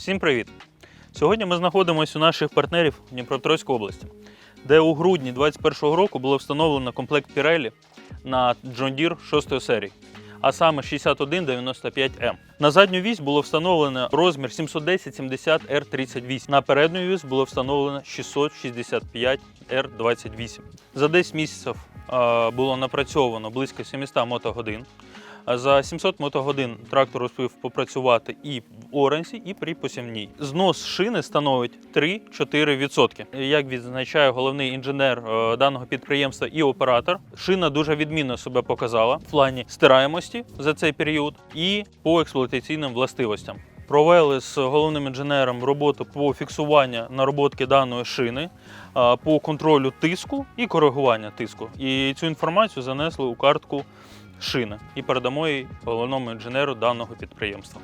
Всім привіт! Сьогодні ми знаходимося у наших партнерів в Дніпропетровській області, де у грудні 2021 року було встановлено комплект Pirelli на John Deere 6 серії, а саме 6195M. На задню вісь було встановлено розмір 710-70R38. На передню вісь було встановлено 665R28. За 10 місяців було напрацьовано близько 700 мотогодин. За 700 мотогодин трактор успів попрацювати і в Оранці, і при посівній. Знос шини становить 3-4%. Як відзначає головний інженер е, даного підприємства і оператор, шина дуже відмінно себе показала в плані стираємості за цей період і по експлуатаційним властивостям. Провели з головним інженером роботу по фіксуванню нароботки даної шини, по контролю тиску і коригування тиску. І цю інформацію занесли у картку шини і передамо її головному інженеру даного підприємства.